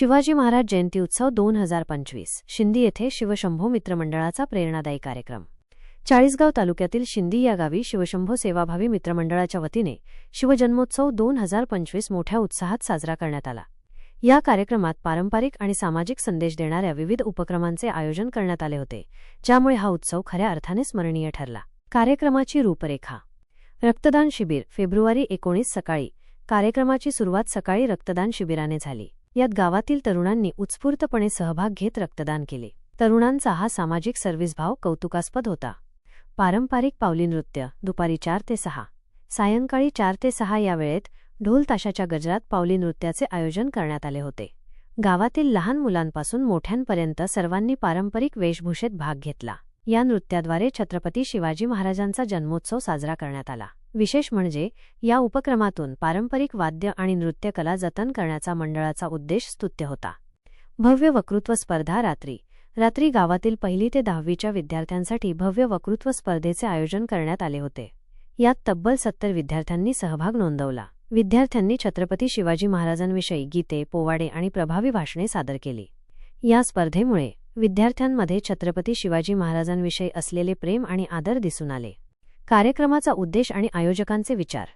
शिवाजी महाराज जयंती उत्सव दोन हजार पंचवीस शिंदी येथे शिवशंभो मित्रमंडळाचा प्रेरणादायी कार्यक्रम. चाळीसगाव तालुक्यातील शिंदी या गावी शिवशंभो सेवाभावी मित्रमंडळाच्या वतीने शिवजन्मोत्सव दोन हजार पंचवीस मोठ्या उत्साहात साजरा करण्यात आला. या कार्यक्रमात पारंपरिक आणि सामाजिक संदेश देणाऱ्या विविध उपक्रमांचे आयोजन करण्यात आले होते ज्यामुळे हा उत्सव खऱ्या अर्थाने स्मरणीय ठरला. कार्यक्रमाची रूपरेखा. रक्तदान शिबिर फेब्रुवारी एकोणीस सकाळी. कार्यक्रमाची सुरुवात सकाळी रक्तदान शिबिराने झाली. यात गावातील तरुणांनी उत्स्फूर्तपणे सहभाग घेत रक्तदान केले. तरुणांचा हा सामाजिक सर्व्हिसभाव कौतुकास्पद होता. पारंपरिक पावली नृत्य दुपारी चार ते सहा. सायंकाळी चार ते सहा या वेळेत ढोल ताशाच्या गजरात पावली नृत्याचे आयोजन करण्यात आले होते. गावातील लहान मुलांपासून मोठ्यांपर्यंत सर्वांनी पारंपरिक वेशभूषेत भाग घेतला. या नृत्याद्वारे छत्रपती शिवाजी महाराजांचा जन्मोत्सव साजरा करण्यात आला. विशेष म्हणजे या उपक्रमातून पारंपरिक वाद्य आणि नृत्यकला जतन करण्याचा मंडळाचा उद्देश स्तुत्य होता. भव्य वक्तृत्व स्पर्धा रात्री. रात्री गावातील पहिली ते दहावीच्या विद्यार्थ्यांसाठी भव्य वक्तृत्व स्पर्धेचे आयोजन करण्यात आले होते. यात तब्बल सत्तर विद्यार्थ्यांनी सहभाग नोंदवला. विद्यार्थ्यांनी छत्रपती शिवाजी महाराजांविषयी गीते पोवाडे आणि प्रभावी भाषणे सादर केली. या स्पर्धेमुळे विद्यार्थ्यांमध्ये छत्रपती शिवाजी महाराजांविषयी असलेले प्रेम आणि आदर दिसून आले. कार्यक्रमाचा उद्देश आणि आयोजकांचे विचार.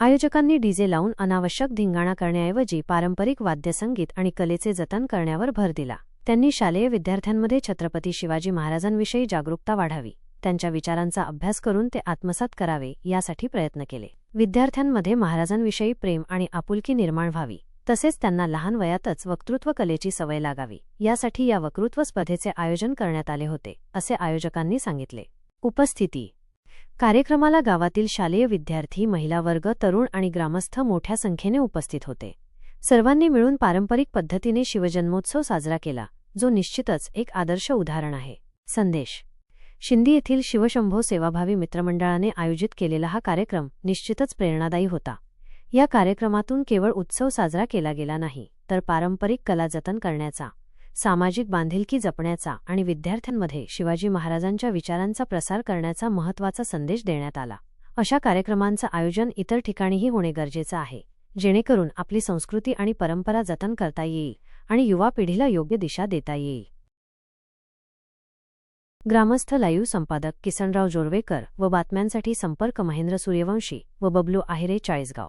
आयोजकांनी डीजे लावून अनावश्यक धिंगाणा करण्याऐवजी पारंपरिक वाद्यसंगीत आणि कलेचे जतन करण्यावर भर दिला. त्यांनी शालेय विद्यार्थ्यांमध्ये छत्रपती शिवाजी महाराजांविषयी जागरूकता वाढावी त्यांच्या विचारांचा अभ्यास करून ते आत्मसात करावे यासाठी प्रयत्न केले. विद्यार्थ्यांमध्ये महाराजांविषयी प्रेम आणि आपुलकी निर्माण व्हावी. तसेच त्यांना लहान वयातच वक्तृत्व कलेची सवय लागावी. यासाठी या वक्तृत्व स्पर्धेचे आयोजन करण्यात आले होते असे आयोजकांनी सांगितले. उपस्थिती. कार्यक्रमाला गावातील शालेय विद्यार्थी महिला वर्ग तरुण आणि ग्रामस्थ मोठ्या संख्येने उपस्थित होते. सर्वांनी मिळून पारंपरिक पद्धतीने शिवजन्मोत्सव साजरा केला जो निश्चितच एक आदर्श उदाहरण आहे. संदेश. शिंदी येथील शिवशंभो सेवाभावी मित्रमंडळाने आयोजित केलेला हा कार्यक्रम निश्चितच प्रेरणादायी होता. या कार्यक्रमातून केवळ उत्सव साजरा केला गेला नाही तर पारंपरिक कला जतन करण्याचा सामाजिक बांधिलकी जपण्याचा आणि विद्यार्थ्यांमध्ये शिवाजी महाराजांच्या विचारांचा प्रसार करण्याचा महत्त्वाचा संदेश देण्यात आला. अशा कार्यक्रमांचं आयोजन इतर ठिकाणीही होणे गरजेचं आहे जेणेकरून आपली संस्कृती आणि परंपरा जतन करता येईल आणि युवा पिढीला योग्य दिशा देता येईल. ग्रामस्थ लाईव्ह संपादक किसनराव जोरवेकर व बातम्यांसाठी संपर्क महेंद्र सूर्यवंशी व बबलू आहिरे चाळीसगाव.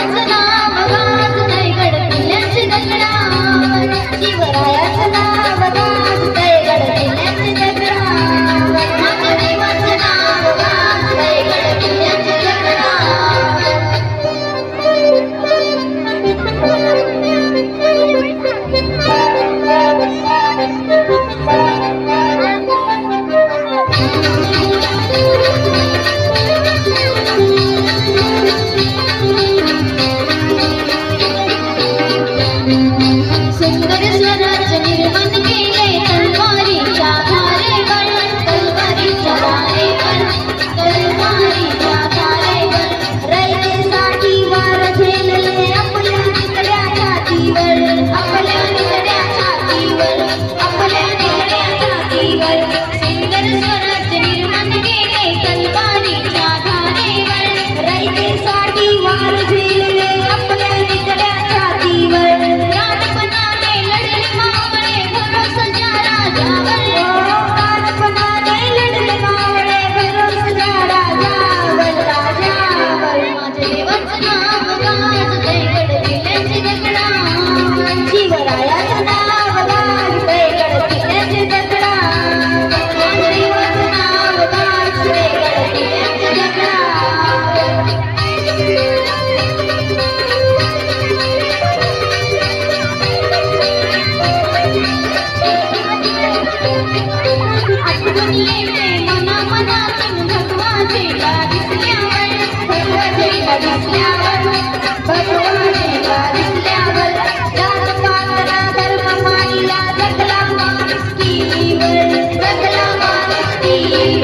Thank you.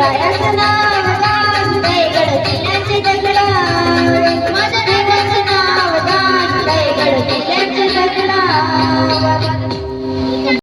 వరసనా గడచిన చిదగడా